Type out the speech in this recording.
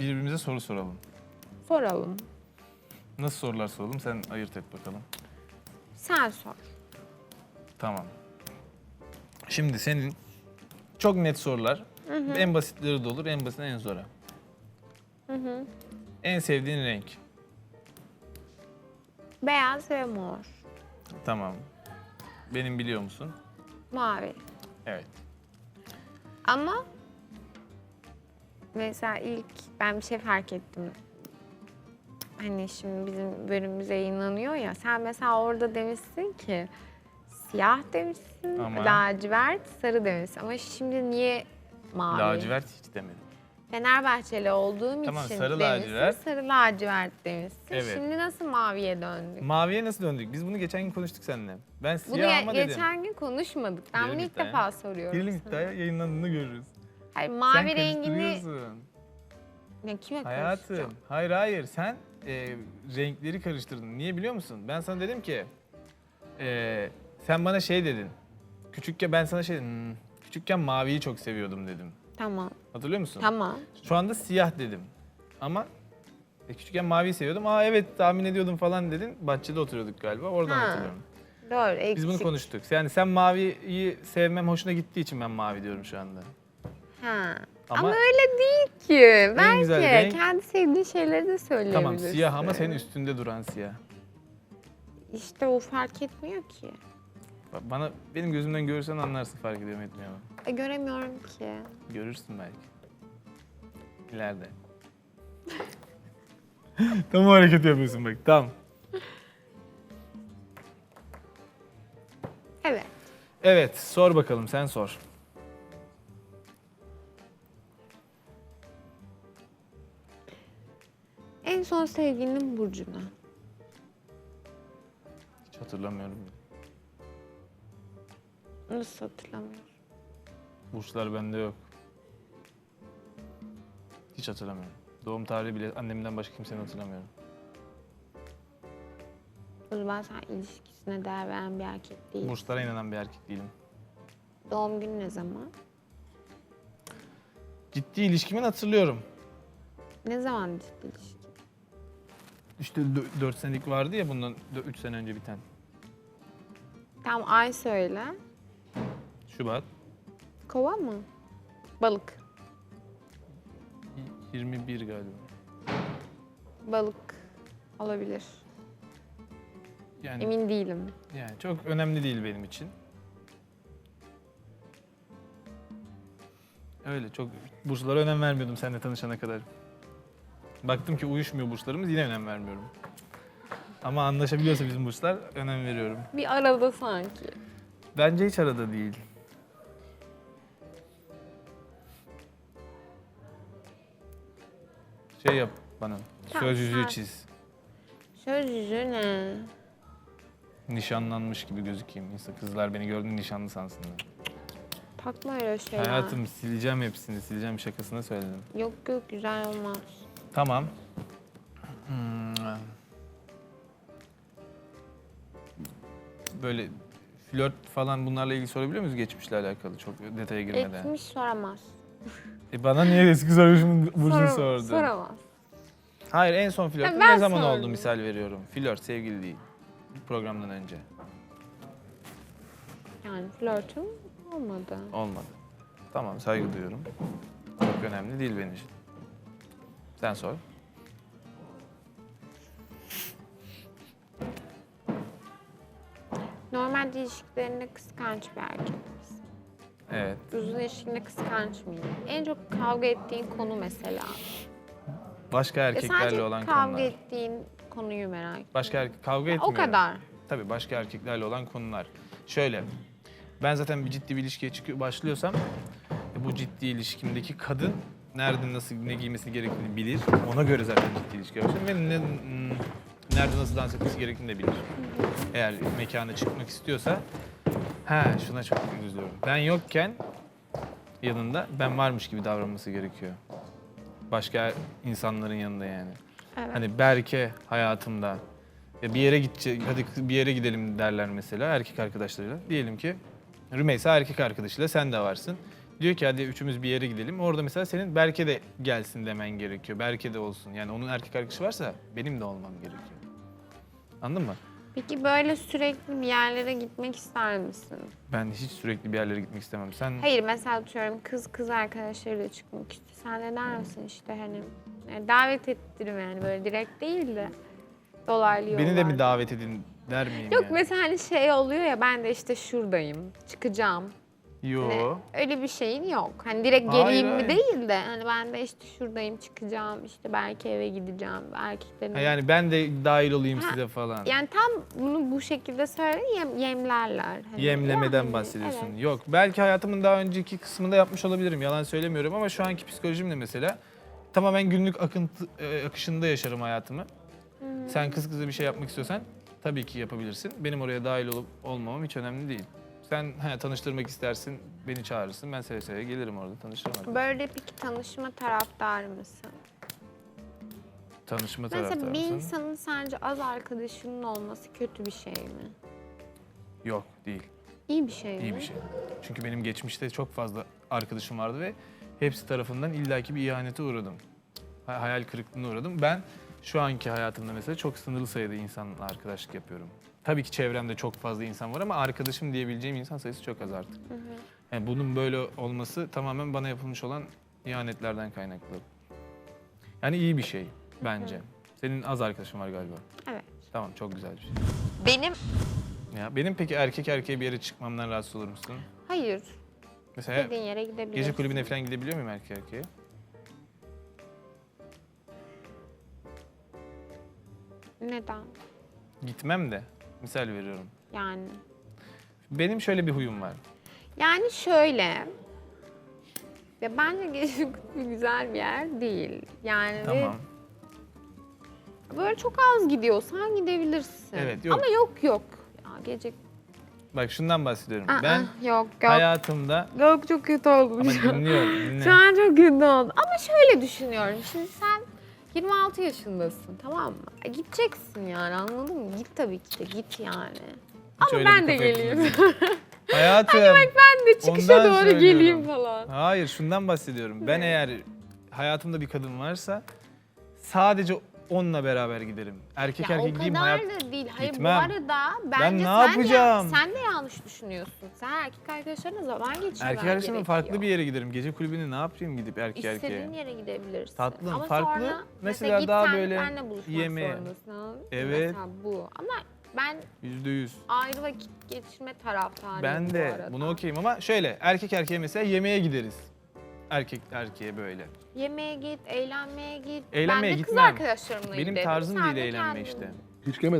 birbirimize soru soralım. Soralım. Nasıl sorular soralım sen ayırt et bakalım. Sen sor. Tamam. Şimdi senin çok net sorular. En basitleri de olur, en basit en zora. En sevdiğin renk. Beyaz ve mor. Tamam. Benim biliyor musun? Mavi. Evet. Ama mesela ilk ben bir şey fark ettim. Hani şimdi bizim bölümümüz yayınlanıyor ya. Sen mesela orada demişsin ki siyah demişsin, Ama- lacivert, sarı demişsin. Ama şimdi niye mavi? Lacivert hiç demedim. Fenerbahçeli olduğum Tamam, için sarı demişsin, lacivert. sarı lacivert demişsin. Evet. Şimdi nasıl maviye döndük? Maviye nasıl döndük? Biz bunu geçen gün konuştuk seninle. Ben Bunu siyah ge- ama dedim. geçen gün konuşmadık. Ben Girelim bunu ilk iddiaya. defa soruyorum. Girelim sana. iddiaya yayınlandığında görürüz. Hayır, Sen mavi rengini... karıştırıyorsun. Ya kime Hayatım. Hayır hayır sen e, renkleri karıştırdın. Niye biliyor musun? Ben sana dedim ki e, sen bana şey dedin. Küçükken ben sana şey dedim. "Hmm, küçükken maviyi çok seviyordum dedim. Tamam, Hatırlıyor musun? tamam. Şu anda siyah dedim. Ama e, küçükken maviyi seviyordum. Aa evet tahmin ediyordum falan dedin. Bahçede oturuyorduk galiba. Oradan Ha, hatırlıyorum. Doğru, eksik. Biz bunu konuştuk. Yani sen maviyi sevmem hoşuna gittiği için ben mavi diyorum şu anda. Ha. Ama- Ama, öyle değil ki. Belki güzel renk- kendi sevdiğin şeyleri de söyleyebilirsin. Tamam siyah ama senin üstünde duran siyah. İşte o fark etmiyor ki. Bak Bana benim gözümden görürsen anlarsın fark ediyor mu etmiyor mu? E, göremiyorum ki. Görürsün belki. İleride. Tam o hareket yapıyorsun bak. Tamam. Evet. Evet sor bakalım sen sor. En son sevgilinin burcuna. Hiç hatırlamıyorum. Nasıl hatırlamıyorum? Burçlar bende yok. Hiç hatırlamıyorum. Doğum tarihi bile annemden başka kimsenin hatırlamıyorum. O zaman sen ilişkisine değer veren bir erkek değilsin. Burçlara inanan bir erkek değilim. Doğum günü ne zaman? Ciddi ilişkimin hatırlıyorum. Ne zaman ciddi ilişki? İşte 4 senelik vardı ya bundan 3 sene önce biten. Tam ay söyle. Şubat. Kova mı? Balık. y- 21 galiba. Balık olabilir. Yani, Emin değilim. yani çok önemli değil benim için. Öyle çok burçlara önem vermiyordum seninle tanışana kadar. Baktım ki uyuşmuyor burçlarımız yine önem vermiyorum. Ama anlaşabiliyorsa bizim burçlar önem veriyorum. Bir arada sanki. Bence hiç arada değil. Şey yap bana. Tamam, Söz yüzüğü çiz. Söz yüzü ne? Nişanlanmış gibi gözükeyim. İnsan kızlar beni gördüğünde nişanlı sansınlar. Takma öyle şeyler. Hayatım sileceğim hepsini. Sileceğim şakasına söyledim. Yok yok güzel olmaz. Tamam. Hmm. Böyle flört falan bunlarla ilgili sorabiliyor muyuz geçmişle alakalı çok detaya girmeden? Etmiş soramaz. E bana niye eski soruşum burcunu Soram- sordun? Soramaz. Hayır en son flört Ha, ben ne zaman oldu sordum. misal veriyorum. Flört sevgili değil. Programdan önce. Yani flörtüm olmadı. Olmadı. Tamam saygı duyuyorum. Çok önemli değil benim için. Sen sor. Normalde ilişkilerinde kıskanç bir erkek. Evet. Uzun ilişkinde kıskanç mıyım? En çok kavga ettiğin konu mesela. Başka Ve erkeklerle sadece olan kavga konular. ettiğin konuyu merak ediyorum. Başka erkek kavga O etmiyorum. kadar. Tabii başka erkeklerle olan konular. Şöyle, ben zaten bir ciddi bir ilişkiye çıkıyor başlıyorsam e, bu ciddi ilişkimdeki kadın nerede nasıl ne giymesi gerektiğini bilir. Ona göre zaten ciddi ilişkiye başlarım ve ne, hmm, nerede nasıl dans etmesi gerektiğini de bilir. Eğer mekana çıkmak istiyorsa ha şuna çok üzülüyorum. Ben yokken yanında ben varmış gibi davranması gerekiyor. Başka insanların yanında yani. Evet. Hani Berke hayatımda ya bir yere gidecek, hadi bir yere gidelim derler mesela erkek arkadaşlarıyla. Diyelim ki Rümeysa erkek arkadaşıyla sen de varsın. Diyor ki hadi üçümüz bir yere gidelim. Orada mesela senin Berke de gelsin demen gerekiyor. Berke de olsun. Yani onun erkek arkadaşı varsa benim de olmam gerekiyor. Anladın mı? Peki böyle sürekli bir yerlere gitmek ister misin? Ben hiç sürekli bir yerlere gitmek istemem. Sen Hayır mesela diyorum kız kız arkadaşlarıyla çıkmak istiyor. Sen ne der misin işte hani yani davet ettirim yani böyle direkt değil de dolaylı beni de mi davet edin der miyim Yok yani? mesela hani şey oluyor ya ben de işte şuradayım çıkacağım. Yo. Hani öyle bir şeyin yok. Hani direkt Hayır, geleyim mi hayır. değil de hani ben de işte şuradayım çıkacağım işte belki eve gideceğim erkeklerin. Ha, yani ben de dahil olayım Ha, size falan. Yani tam bunu bu şekilde söyle yem, yemlerler. Hani, Yemlemeden yani, bahsediyorsun. evet. Yok belki hayatımın daha önceki kısmında yapmış olabilirim. Yalan söylemiyorum ama şu anki psikolojimle mesela tamamen günlük akıntı e, akışında yaşarım hayatımı. Sen kız kıza bir şey yapmak istiyorsan tabii ki yapabilirsin. Benim oraya dahil olup olmamam hiç önemli değil. Sen he, tanıştırmak istersin, beni çağırırsın. Ben seve seve gelirim orada tanışırım. hadi. Böyle peki tanışma taraftarı mısın? Tanışma Mesela taraftarı bir mısın? insanın sence az arkadaşının olması kötü bir şey mi? Yok değil. İyi bir şey mi? İyi bir şey. Çünkü benim geçmişte çok fazla arkadaşım vardı ve hepsi tarafından illaki bir ihanete uğradım. Ha- Hayal kırıklığına uğradım. Ben şu anki hayatımda mesela çok sınırlı sayıda insanla arkadaşlık yapıyorum. Tabii ki çevremde çok fazla insan var ama arkadaşım diyebileceğim insan sayısı çok az artık. Yani bunun böyle olması tamamen bana yapılmış olan ihanetlerden kaynaklı. Yani iyi bir şey bence. Senin az arkadaşın var galiba. Evet. Tamam çok güzel bir şey. Benim Ya benim peki erkek erkeğe bir yere çıkmamdan rahatsız olur musun? Hayır. Mesela İstediğin yere gidebilirsin. Gece kulübüne falan gidebiliyor muyum erkek erkeğe? Neden? Gitmem de. Misal veriyorum. Yani. Benim şöyle bir huyum var. Yani şöyle. Ya bence gece kulübü güzel bir yer değil. Yani ve Tamam. böyle çok az gidiyorsan gidebilirsin. Evet, yok. Ama yok yok. Ya gece Bak şundan bahsediyorum. Aa, ben yok yok. hayatımda Yok çok kötü oldum ama dinliyorum. Dinle. Şu an çok kötü oldum. Ama şöyle düşünüyorum. Şimdi sen 26 yaşındasın tamam mı? E, gideceksin yani anladın mı? Git tabii ki de git yani. Hiç Ama öyle ben bir de kafa geleyim. Hayatım. ben de çıkışa Ondan doğru söylüyorum. geleyim falan. Hayır şundan bahsediyorum. Ben eğer hayatımda bir kadın varsa sadece onunla beraber giderim. Erkek erkek o gideyim kadar hayat. da değil. Hayır Gitmem. bu arada bence Ben ne sen yapacağım? De, sen de yanlış düşünüyorsun. Sen erkek arkadaşlarına zaman geçirmen Erkek arkadaşımla gerekiyor. farklı bir yere giderim. Gece kulübüne ne yapayım gidip erkek erkeğe? İstediğin yere gidebilirsin. Tatlım, Ama farklı. sonra Mesela git daha böyle yemeğe. Evet. Mesela bu. Ama ben Yüzde yüz. ayrı vakit geçirme taraftarıyım Ben bu de arada. bunu okeyim ama şöyle erkek erkeğe mesela yemeğe gideriz. Erkek erkeğe böyle. Yemeğe git, eğlenmeye git. Eğlenmeye ben de kız gitmem. arkadaşlarımla Benim giderim. tarzım Sen değil de eğlenme kendin. işte. Hiç gelmedin